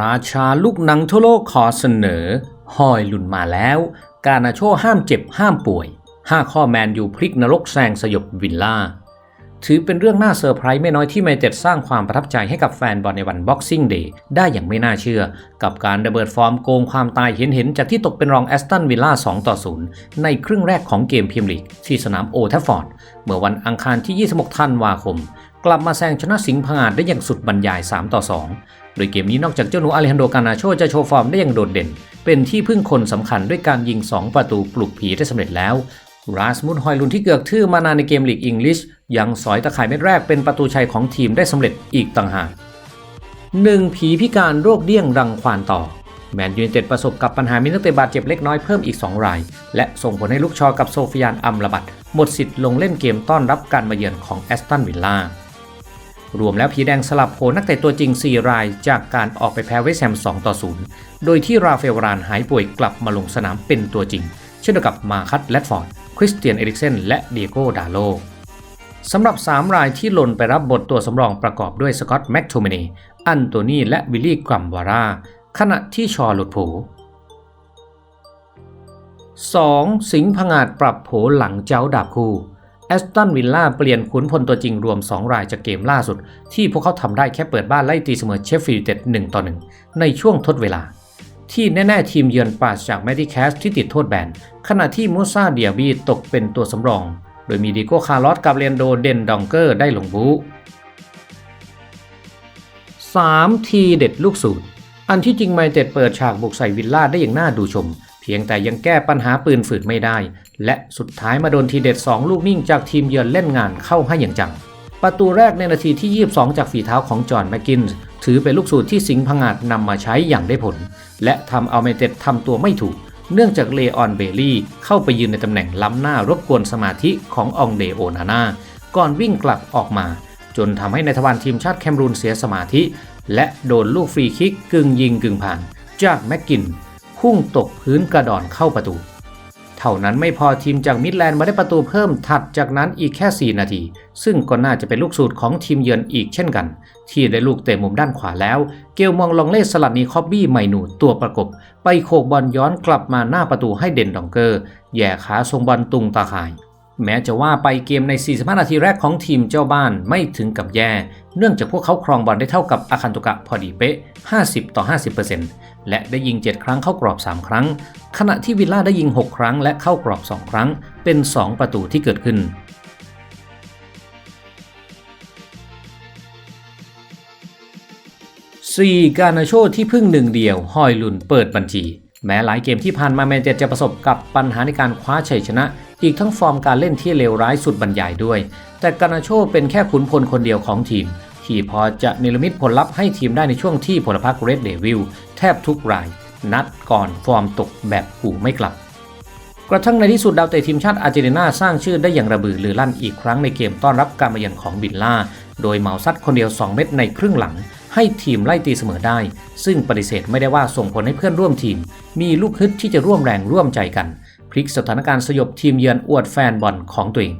ราชาลูกหนังทั่วโลกขอเสนอ หอยหลุนมาแล้ว การาโชห้ามเจ็บห้ามป่วย 5 ข้อแมนยูพลิกนรกแซงสยบวิลล่า ถือเป็นเรื่องน่าเซอร์ไพรส์ไม่น้อยที่ไมเต็ดสร้างความประทับใจให้กับแฟนบอลในวันบ็อกซิ่งเดย์ได้อย่างไม่น่าเชื่อ กับการระเบิดฟอร์มโกงความตายเห็นๆจากที่ตกเป็นรองแอสตันวิลล่า2ต่อ0ในครึ่งแรกของเกมพรีเมียร์ลีกที่สนามโอทัฟฟอร์ดเมื่อวันอังคารที่ 26 ธันวาคม กลับมาแซงชนะสิงห์ผงาดได้อย่างสุดบรรยาย 3 ต่อ 2 โดยเกมนี้นอกจากเจ้าหนูอาเลฮันโดกานาโชจะโชว์ฟอร์มได้อย่างโดดเด่น เป็นที่พึ่งคนสำคัญด้วยการยิง 2 ประตูปลุกผีได้สำเร็จแล้วราสมุดฮอยลุนที่เกือกทื่อมานานในเกมลีกอังกฤษยังสอยตะข่ายเม็ดแรกเป็นประตูชัยของทีมได้สำเร็จอีกต่างหากหนึ่งผีพิการโรคเดี้ยงรังควานต่อ แมนยูนเต็ดประสบกับปัญหามีนักเตะบาดเจ็บเล็กน้อยเพิ่มอีก 2 ราย และส่งผลให้ลูกชอกับโซฟิยานอัมระบัดหมดสิทธิ์ลงเล่นเกมต้อนรับการมาเยือนของแอสตันวิลล่า รวมแล้วผีแดงสลับโผนักเตะตัวจริง 4 รายจากการออกไปแพ้เวสแฮม2ต่อ0โดยที่ราฟเอลวารานหายป่วยกลับมาลงสนามเป็นตัวจริง เช่นเดียวกับมาคัตแลดฟอร์ด คริสเตียนเอริกเซนและเดียโกดาโลสำหรับ 3 รายที่หล่นไปรับบทตัวสำรองประกอบด้วยสกอตต์แม็กโทมินีอันโตนีและวิลลี่กรัมวาร่าขณะที่ชอหลุดโผ 2. สิงห์ผงาดปรับโผหลังเจ้าดาบคู่ แอสตันวิลล่าเปลี่ยนขุนพลตัวจริงรวม 2 รายจากเกมล่าสุด ที่พวกเขาทำได้แค่เปิดบ้านไล่ตีเสมอเชฟฟิลด์เต็ด1ต่อ1ในช่วงทดเวลา ที่แน่ ๆ ทีมเยือนปราศจากแมดดี้แคสที่ติดโทษแบนขณะที่มูซาเดียบีตกเป็นตัวสำรอง โดยมีดิโก้คาร์ลอสกับเรียนโดเดนดองเกอร์ได้ลงบู 3. ทีเด็ดลูกสูตรอันที่จริงไมเต็ดเปิดฉากบุกใส่วิลล่าได้อย่างน่าดูชม พียงแต่ยังแก้ปัญหาปืนฝืดไม่ได้ และสุดท้ายมาโดนทีเด็ด 2 ลูกนิ่งจากทีมเยือนเล่นงานเข้าให้อย่างจัง ประตูแรกในนาทีที่ 22 จากฝีเท้าของจอห์นแมกกินส์ถือเป็นลูกสูตรที่สิงห์พังอาจนำมาใช้อย่างได้ผล และทำเอาไมเต็ดทำตัวไม่ถูก เนื่องจากเลออนเบลลี่เข้าไปยืนในตำแหน่งล้ำหน้ารบกวนสมาธิขององเดโอนาน่าก่อนวิ่งกลับออกมา จนทำให้ในทวารทีมชาติแคมรูนเสียสมาธิ และโดนลูกฟรีคิกกึ่งยิงกึ่งผ่าน จากแมกกิน พุ่งตกพื้นกระดอนเข้าประตู เท่านั้นไม่พอทีมจากมิดแลนด์มาได้ประตูเพิ่มถัดจากนั้นอีกแค่ 4 นาที ซึ่งก็น่าจะเป็นลูกสูตรของทีมเยือนอีกเช่นกัน ที่ได้ลูกเตะมุมด้านขวาแล้ว เกลมองลองเล่สลัดนีคอบบี้ไมนูตัวประกบ ไปโขกบอลย้อนกลับมาหน้าประตูให้เด่นดองเกอร์แย่ขาทรงบอลตุงตาข่ายแม้จะว่าไปเกมใน 45 นาทีแรกของทีมเจ้าบ้านไม่ถึงกับแย่ เนื่องจากพวกเขาครองบอลได้เท่ากับอาคันตุกะพอดีเป๊ะ 50 ต่อ 50% และได้ยิง 7 ครั้งเข้ากรอบ 3 ครั้ง ขณะที่วิลล่าได้ยิง 6 ครั้งและเข้ากรอบ 2 ครั้ง เป็น 2 ประตูที่เกิดขึ้น 4. การนาโชที่พึ่งหนึ่งเดียวฮอยลุนเปิดบัญชี แม้หลายเกมที่ผ่านมาแมนเชสเตอร์จะประสบกับปัญหาในการคว้าชัยชนะ อีกทั้งฟอร์มการเล่นที่เลวร้ายสุดบรรยายด้วย แต่การนาโชเป็นแค่ขุนพลคนเดียวของทีม ที่พอจะเนรมิตผลลัพธ์ให้ทีมได้ในช่วงที่พลพรรคเรดเดวิลแทบทุกราย นัดก่อนฟอร์มตกแบบกูไม่กลับ กระทั่งในที่สุดดาวเตะทีมชาติอาร์เจนตินาสร้างชื่อได้อย่างระบือหรือลั่นอีกครั้งในเกมต้อนรับการมาเยือนของบิลล่า โดยเหมาซัดคนเดียว 2 เม็ดในครึ่งหลัง ให้ทีมไล่ตีเสมอได้ ซึ่งปฏิเสธไม่ได้ว่าส่งผลให้เพื่อนร่วมทีม มีลูกฮึดที่จะร่วมแรงร่วมใจกันพลิกสถานการณ์สยบทีมเยือนอวดแฟนบอลของตัวเอง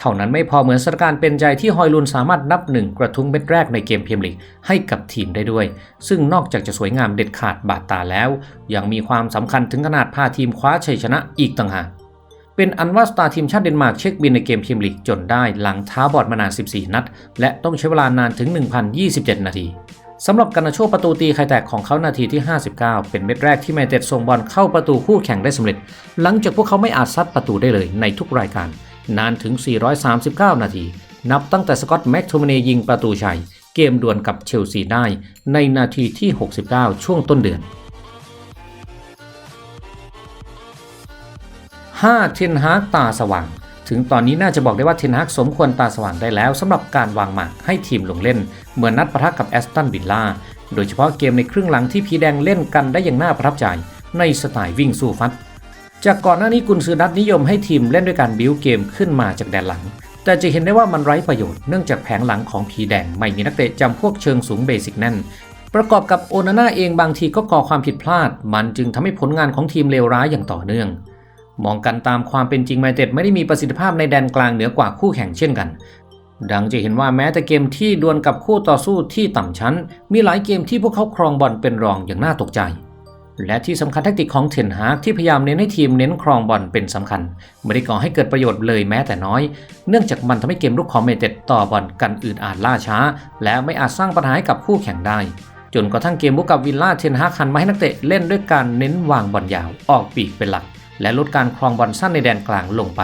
เท่านั้นไม่พอเหมือนสถานการณ์เป็นใจที่ฮอยลุนสามารถนับหนึ่งกระทุ้งเม็ดแรกในเกมเมียร์ลีกให้กับทีมได้ด้วย ซึ่งนอกจากจะสวยงามเด็ดขาดบาดตาแล้ว ยังมีความสำคัญถึงขนาดพาทีมคว้าชัยชนะอีกต่างหากเป็นอันว่าสตาร์ทีมชาติเดนมาร์กเช็คบินในเกมเมียร์ลีกจนได้หลังท้าบอดมานาน 14 นัด และต้องใช้เวลานานถึง 1,027 นาทีสำหรับการนาโชประตูตีไข่แตกของเขานาทีที่ 59 เป็นเม็ดแรกที่แมนเต็ดส่งบอลเข้าประตูคู่แข่งได้สำเร็จ หลังจากพวกเขาไม่อาจซัดประตูได้เลยในทุกรายการ นานถึง 439 นาที นับตั้งแต่สกอตต์แม็กโทมเนยิงประตูชัย เกมดวลกับเชลซีได้ ในนาทีที่ 69 ช่วงต้นเดือน 5. เทนฮากตาสว่าง ถึงตอนนี้น่าจะบอกได้ว่าเทนฮากสมควรตาสว่างได้แล้วสำหรับการวางหมากให้ทีมลงเล่น เหมือนนัดปะทะกับแอสตันวิลล่าโดยเฉพาะเกมในครึ่งหลังที่พีแดงเล่นกันได้อย่างน่าประทับใจ ในสไตล์วิ่งสู้ฟัด จากก่อนหน้านี้กุนซือนัดนิยมให้ทีมเล่นด้วยการบิ้วเกมขึ้นมาจากแดนหลัง แต่จะเห็นได้ว่ามันไร้ประโยชน์เนื่องจากแผงหลังของผีแดงไม่มีนักเตะจำพวกเชิงสูงเบสิกแน่น ประกอบกับโอนาน่าเองบางทีก็ก่อความผิดพลาด มันจึงทำให้ผลงานของทีมเลวร้ายอย่างต่อเนื่อง มองกันตามความเป็นจริงไมเต็ดไม่ได้มีประสิทธิภาพในแดนกลางเหนือกว่าคู่แข่งเช่นกัน ดังจะเห็นว่าแม้แต่เกมที่ดวลกับคู่ต่อสู้ที่ต่ำชั้น มีหลายเกมที่พวกเขาครองบอลเป็นรองอย่างน่าตกใจ และที่สำคัญแทคติกของเทนฮากที่พยายามเน้นให้ทีมเน้นครองบอลเป็นสำคัญ ไม่ได้ก่อให้เกิดประโยชน์เลยแม้แต่น้อย เนื่องจากมันทำให้เกมรุกของเมเต็ดต่อบอลกันอืดอาดล่าช้า และไม่อาจสร้างปัญหาให้กับคู่แข่งได้ จนกระทั่งเกมบุกกับวิลล่าเทนฮากหันมาให้นักเตะเล่นด้วยการเน้นวางบอลยาวออกปีกเป็นหลัก และลดการครองบอลสั้นในแดนกลางลงไป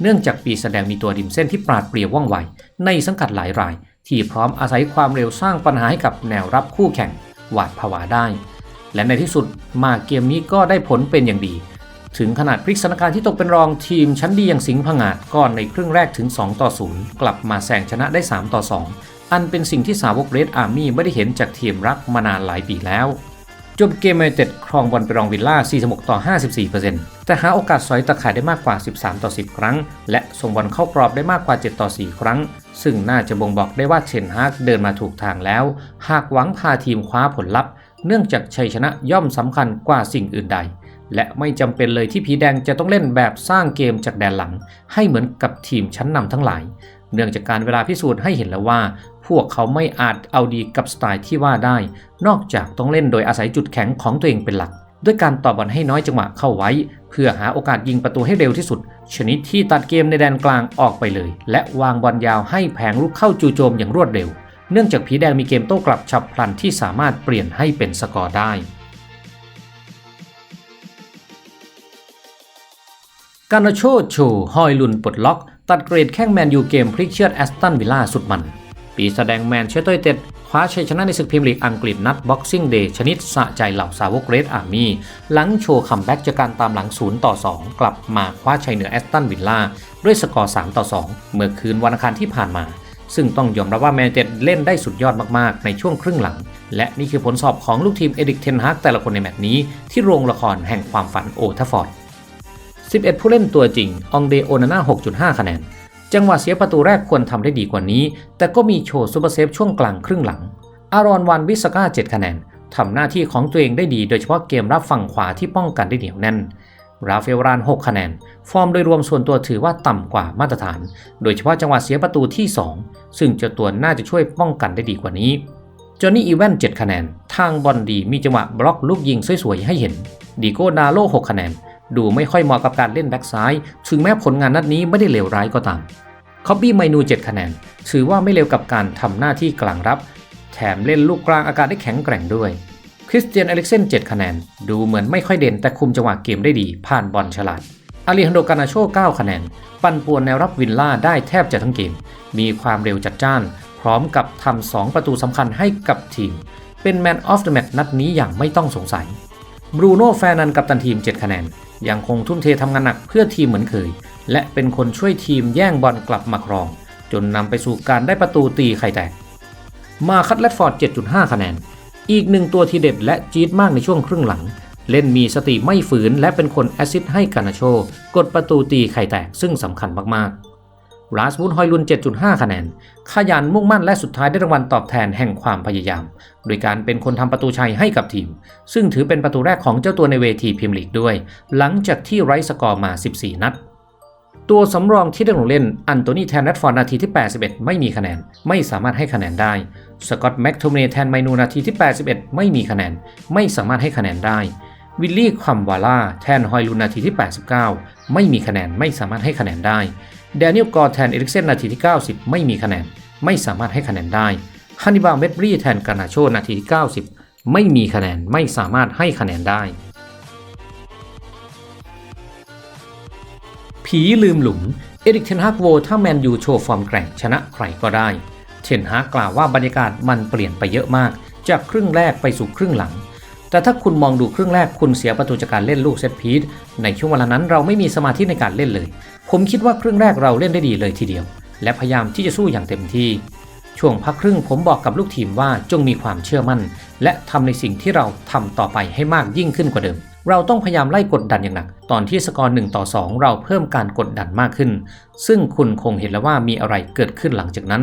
เนื่องจากปีแสดงมีตัวริมเส้นที่ปราดเปรียวว่องไวในสังกัดหลายราย ที่พร้อมอาศัยความเร็วสร้างปัญหาให้กับแนวรับคู่แข่งหวาดผวาได้ และในที่สุดมาเกมนี้ก็ได้ผลเป็นอย่างดี ถึงขนาดพลิกสถานการณ์ที่ตกเป็นรองทีมชั้นดีอย่างสิงห์ผงาดก่อนในครึ่งแรกถึง 2 ต่อ 0 กลับมาแซงชนะได้ 3 ต่อ 2 อันเป็นสิ่งที่สาวกเรดอาร์มี่ไม่ได้เห็นจากทีมรักมานานหลายปีแล้วจบเกมเมเต็ดครองบอลไปรองวิลล่า 46 ต่อ 54%แต่หาโอกาสสอยตะข่ายได้มากกว่า 13 ต่อ 10 ครั้ง และส่งบอลเข้ากรอบได้มากกว่า 7 ต่อ 4 ครั้ง ซึ่งน่าจะบ่งบอกได้ว่าเชนฮากเดินมาถูกทางแล้ว หากหวังพาทีมคว้าผลลัพธ์ เนื่องจากชัยชนะย่อมสำคัญกว่าสิ่งอื่นใด และไม่จำเป็นเลยที่ผีแดงจะต้องเล่นแบบสร้างเกมจากแดนหลัง ให้เหมือนกับทีมชั้นนำทั้งหลาย เนื่องจากการเวลาพิสูจน์ให้เห็นแล้วว่า พวกเขาไม่อาจเอาดีกับสไตล์ที่ว่าได้ นอกจากต้องเล่นโดยอาศัยจุดแข็งของตัวเองเป็นหลัก ด้วยการต่อบอลให้น้อยจังหวะเข้าไว้ เพื่อหาโอกาสยิงประตูให้เร็วที่สุด ชนิดที่ตัดเกมในแดนกลางออกไปเลย และวางบอลยาวให้แผงลุกเข้าจู่โจมอย่างรวดเร็ว เนื่องจากผีแดงมีเกมโต้กลับฉับพลันที่สามารถเปลี่ยนให้เป็นสกอร์ได้ การนาโชโชฮอยลุนปลดล็อก ตัดเกรดแข้งแมนยูเกมพลิกเชือดแอสตันวิลล่าสุดมัน ปีแสดงแมนเชสเตอร์เต็ดคว้าชัยชนะในศึกพรีเมียร์ลีกอังกฤษนัดบ็อกซิ่งเดย์ชนิดสะใจเหล่าสาวกเรดอาร์มี่หลังโชว์คัมแบ็กจากการตามหลัง 0 ต่อ 2 กลับมาคว้าชัยเหนือแอสตันวิลล่าด้วยสกอร์ 3 ต่อ 2 เมื่อคืนวันอังคารที่ผ่านมา ซึ่งต้องยอมรับว่าแมนเต็ดเล่นได้สุดยอดมากๆ ในช่วงครึ่งหลัง และนี่คือผลสอบของลูกทีมเอดิกเทนฮากแต่ละคนในแมตช์นี้ ที่โรงละครแห่งความฝันโอทัฟฟอร์ด 11 ผู้เล่นตัวจริง องเดโอนาน่า 6.5 คะแนน จังหวะเสียประตูแรกควรทำได้ดีกว่านี้ แต่ก็มีโชว์ซูเปอร์เซฟช่วงกลางครึ่งหลัง อารอนวันวิสกา7คะแนนทำหน้าที่ของตัวเองได้ดี โดยเฉพาะเกมรับฝั่งขวาที่ป้องกันได้เหนียวแน่น ราเฟลราน 6 คะแนน ฟอร์มโดยรวมส่วนตัวถือว่าต่ำกว่ามาตรฐาน โดยเฉพาะจังหวะเสียประตูที่ 2 ซึ่งเจ้าตัวน่าจะช่วยป้องกันได้ดีกว่านี้จอห์นนี่อีแวน7คะแนน ทางบอลดีมีจังหวะบล็อกลูกยิงสวยๆให้เห็น ดีโก้นาโล6คะแนน ดูไม่ค่อยเหมาะกับการเล่นแบ็กซ้าย ถึงแม้ผลงานนัดนี้ไม่ได้เลวร้ายก็ตาม คอบบี้ไมนู 7 คะแนน ถือว่าไม่เลวกับการทำหน้าที่กลางรับ แถมเล่นลูกกลางอากาศได้แข็งแกร่งด้วย คริสเตียนอเล็กเซน7คะแนน ดูเหมือนไม่ค่อยเด่นแต่คุมจังหวะเกมได้ดี ผ่านบอลฉลาดอาริฮันโดกานาโช9คะแนน ปั่นป่วนแนวรับวินล่าได้แทบจะทั้งเกม มีความเร็วจัดจ้าน พร้อมกับทำ2ประตูสำคัญให้กับทีม เป็นแมนออฟเดอะแมตช์นัดนี้อย่างไม่ต้องสงสัยบรูโน่แฟนันกับตันทีม 7 คะแนน ยังคงทุ่มเททำงานหนักเพื่อทีมเหมือนเคย และเป็นคนช่วยทีมแย่งบอลกลับมาครอง จนนำไปสู่การได้ประตูตีไข่แตก มาคัตแลดฟอร์ด 7.5 คะแนน อีกหนึ่งตัวทีเด็ดและจี๊ดมากในช่วงครึ่งหลัง เล่นมีสติไม่ฝืนและเป็นคนแอซิสต์ให้กานาโช กดประตูตีไข่แตกซึ่งสำคัญมากๆราสมุนฮอยลุน 7.5 คะแนน ขยันมุ่งมั่นและสุดท้ายได้รางวัลตอบแทนแห่งความพยายาม โดยการเป็นคนทำประตูชัยให้กับทีม ซึ่งถือเป็นประตูแรกของเจ้าตัวในเวทีพรีมลีกด้วย หลังจากที่ไร้สกอร์มา 14 นัด ตัวสำรองที่ได้ลงเล่นอันโตนีแทนแรดฟอร์ดนาทีที่ 81 ไม่มีคะแนน ไม่สามารถให้คะแนนได้ สกอตต์แม็กโทเมแทนไมนูนาทีที่ 81 ไม่มีคะแนน ไม่สามารถให้คะแนนได้ วิลลี่ควัมวาล่าแทนฮอยลูนนาทีที่ 89 ไม่มีคะแนน ไม่สามารถให้คะแนนได้แดเนียลกอร์แทนเอริกเซนนาทีที่ 90 ไม่มีคะแนน ไม่สามารถให้คะแนนได้ฮันนิบาลเมดบรีแทนกานาโชนาทีที่ 90 ไม่มีคะแนน ไม่สามารถให้คะแนนได้ ผีลืมหลุม เอริกเทนฮากโวถ้าแมนยูโชว์ฟอร์มแกร่งชนะใครก็ได้ เทนฮากกล่าวว่าบรรยากาศมันเปลี่ยนไปเยอะมาก จากครึ่งแรกไปสู่ครึ่งหลัง แต่ถ้าคุณมองดูครึ่งแรกคุณเสียประตูจากการเล่นลูกเซตพีทในช่วงเวลานั้นเราไม่มีสมาธิในการเล่นเลย ผมคิดว่าครึ่งแรกเราเล่นได้ดีเลยทีเดียว และพยายามที่จะสู้อย่างเต็มที่ช่วงพักครึ่งผมบอกกับลูกทีมว่าจงมีความเชื่อมั่น และทำในสิ่งที่เราทำต่อไปให้มากยิ่งขึ้นกว่าเดิม เราต้องพยายามไล่กดดันอย่างหนัก ตอนที่สกอร์1ต่อ 2 เราเพิ่มการกดดันมากขึ้น ซึ่งคุณคงเห็นแล้วว่ามีอะไรเกิดขึ้นหลังจากนั้น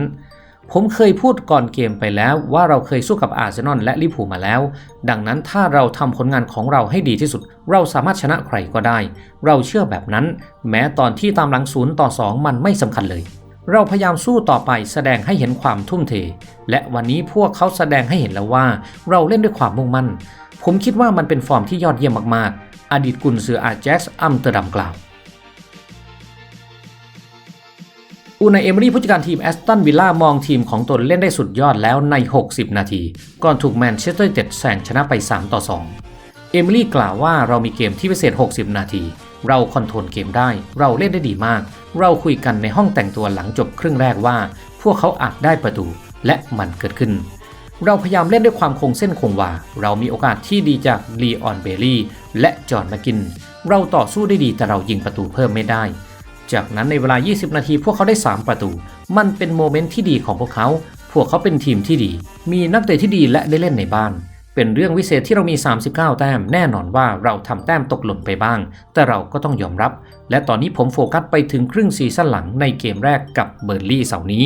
ผมเคยพูดก่อนเกมไปแล้วว่าเราเคยสู้กับอาร์เซนอลและลิเวอร์พูลมาแล้ว ดังนั้นถ้าเราทำผลงานของเราให้ดีที่สุด เราสามารถชนะใครก็ได้ เราเชื่อแบบนั้น แม้ตอนที่ตามหลังศูนย์ต่อ 2 มันไม่สำคัญเลยเราพยายามสู้ต่อไปแสดงให้เห็นความทุ่มเท และวันนี้พวกเขาแสดงให้เห็นแล้วว่า เราเล่นด้วยความมุ่งมั่น ผมคิดว่ามันเป็นฟอร์มที่ยอดเยี่ยมมากๆ อดีตกุนซืออาแจ็คส์อัมสเตอร์ดัมกล่าวอูนายเอมอรี่ผู้จัดการทีมแอสตันวิลล่ามองทีมของตนเล่นได้สุดยอดแล้วใน 60 นาที ก่อนถูกแมนเชสเตอร์เต็ดแซงชนะไป 3 ต่อ 2 เอมิลี่กล่าวว่าเรามีเกมที่พิเศษ 60 นาที เราคอนโทรลเกมได้ เราเล่นได้ดีมาก เราคุยกันในห้องแต่งตัวหลังจบครึ่งแรกว่า พวกเขาอาจได้ประตูและมันเกิดขึ้น เราพยายามเล่นด้วยความคงเส้นคงวา เรามีโอกาสที่ดีจากลีออนเบลลี่และจอห์นแมกกิน เราต่อสู้ได้ดีแต่เรายิงประตูเพิ่มไม่ได้ จากนั้นในเวลา 20 นาทีพวกเขาได้ 3 ประตู มันเป็นโมเมนต์ที่ดีของพวกเขา พวกเขาเป็นทีมที่ดี มีนักเตะที่ดีและได้เล่นในบ้าน เป็นเรื่องวิเศษที่เรามี 39 แต้ม แน่นอนว่าเราทำแต้มตกหล่นไปบ้าง แต่เราก็ต้องยอมรับ และตอนนี้ผมโฟกัสไปถึงครึ่งซีซั่นหลังในเกมแรกกับเบอร์ลี่เสาร์นี้